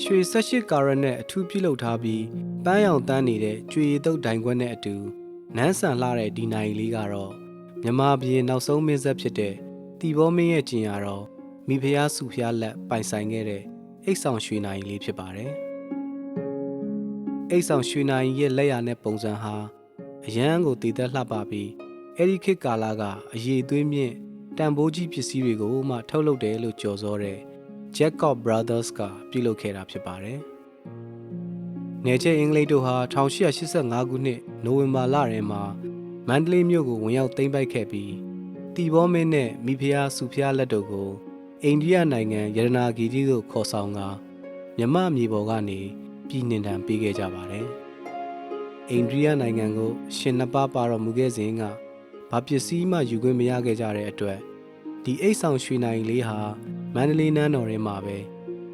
ရွှေ18ကာရက်နဲ့အထူးပြုလုပ်ထားပြီးပန်းရောင်တန်းနေတဲ့ကျွေရည်တုပ်ဒိုင်ခွက်နဲ့အတူနန်းဆန်လှတဲ့ဒီနိုင်လေးကတော့မြမဘီရင်နောက်ဆုံးမင်းဆက်ဖြစ်တဲ့တီဘောမင်းရဲ့ကျင်ရတော့မိဖုရားစုဖျားလက်ပိုင်ဆိုင်ခဲ့တဲ့အိတ်ဆောင်ရွှေနိုင်လေးဖြစ်ပါတယ်။အိတ်ဆောင်ရွှေနိုင်ရဲ့လက်ရနဲ့ပုံစံဟာအရန်ကိုတည်သက်လှပပြီးအဲ့ဒီခေတ်ကာလကအရေးသွေးမြင့်တန်ဖိုးကြီးပစ္စည်းတွေကိုမှထုတ်လုပ်တယ်လို့ကြော်စောတဲ့ Jacob Brothers ကပြုလုပ်ခဲ့တာဖြစ်ပါတယ်။နယ်ချဲအင်္ဂလိပ်တို့ဟာ1885ခုနှစ်နိုဝင်ဘာလထဲမှာမန္တလေးမြို့ကိုဝင်ရောက်သိမ်းပိုက်ခဲ့ပြီးတီဘောမင်းနဲ့မိဖုရားစုဖျားလက်တို့ကိုအိန္ဒိယနိုင်ငံရတနာဂီကြီးသို့ခေါ်ဆောင်ကမြမမြေပေါ်ကနေပြည်နှင်တံပေးခဲ့ကြပါတယ်။အိန္ဒိယနိုင်ငံကို ရှင်နှစ်ပါးပါတော်မူခဲ့စဉ်ကဘာပစ္စည်းမှယူခွင့်မရခဲ့ကြတဲ့အတွက်ဒီအိတ်ဆောင်ရွှေနိုင်လေးဟာ မန္တလေးနန်းတော်ထဲမှာပဲ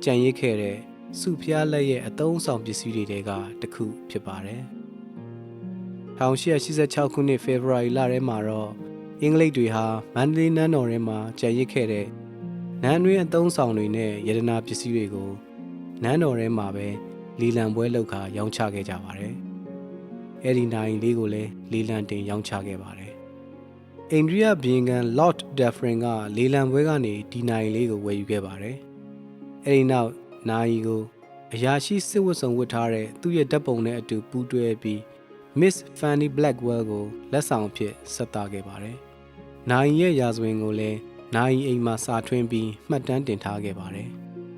ကြံရစ်ခဲ့တဲ့စုဖျားလက်ရဲ့အတုံးဆောင်ပစ္စည်းတွေတဲကတစ်ခုဖြစ်ပါတယ်။1886ခုနှစ်ဖေဖော်ဝါရီလထဲမှာတော့အင်္ဂလိပ်တွေဟာမန္တလေးနန်းတော်ထဲမှာကြံရစ်ခဲ့တဲ့နန်းတွင်းအတုံးဆောင်တွေနဲ့ယတနာပစ္စည်းတွေကိုနန်းတော်ထဲမှာပဲလီလံပွဲလုပ်ခါရောင်းချခဲ့ကြပါတယ်။အဲဒီနိုင်လေးကိုလည်းလီလံတင်ရောင်းချခဲ့ပါတယ်။ အိန္ဒိယဘီယင်ကန် Lord Dufferin ကလီလံပွဲကနေဒီနိုင်လေးကိုဝယ်ယူခဲ့ပါတယ်။အဲဒီနောက်နိုင်ကိုအရာရှိစစ်ဝတ်စုံဝတ်ထားတဲ့သူ့ရဲ့ဓာတ်ပုံနဲ့အတူပူးတွဲပြီး Miss Fanny Blackwell ကိုလက်ဆောင်အဖြစ်ဆက်တာခဲ့ပါတယ်။နိုင်ရဲ့ရာဇဝင်ကိုလည်းနိုင်အိမ်မှာစာထွင်းပြီးမှတ်တမ်းတင်ထားခဲ့ပါတယ်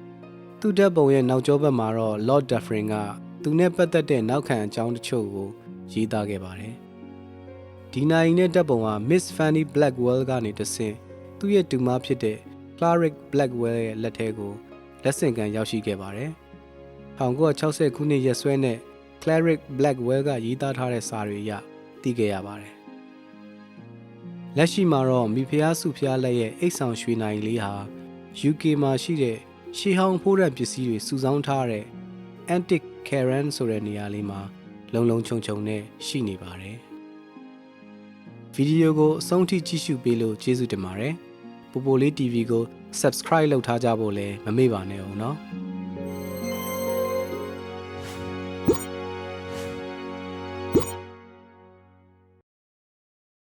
။သူ့ဓာတ်ပုံရဲ့နောက်ကျောဘက်မှာတော့ Lord Dufferin ကသူနဲ့ပတ်သက်တဲ့နောက်ခံအကြောင်းတချို့ကိုရေးသားခဲ့ပါတယ်။ ဒီနိုင်နဲ့ဓာတ်ပုံက Miss Fanny Blackwell ကနေတဆင့်သူ့ရဲ့တူမဖြစ်တဲ့ Clarick Blackwell ရဲ့လက်ထဲကိုလက်ဆင့်ကမ်းရောက်ရှိခဲ့ပါတယ်။1960ခုနှစ်ရက်စွဲနဲ့ Clarick Blackwell ကရေးသားထားတဲ့စာတွေအရသိခဲ့ရပါတယ်။လက်ရှိမှာတော့မိဖုရားစုဖျားလက်ရဲ့အိတ်ဆောင်ရွှေနိုင်လေးဟာ UK မှာရှိတဲ့ရှေးဟောင်းဖိုးရံပစ္စည်းတွေစုဆောင်းထားတဲ့ Antique Karen ဆိုတဲ့နေရာလေးမှာလုံလုံခြုံခြုံနဲ့ရှိနေပါတယ်။ ဗီဒီယိုကိုအဆုံးထိကြည့်ရှုပေးလို့ကျေးဇူးတင်ပါတယ်။ပိုပိုလေး TV ကို Subscribe လုပ်ထားကြဖို့လည်းမမေ့ပါနဲ့ဦးနော်။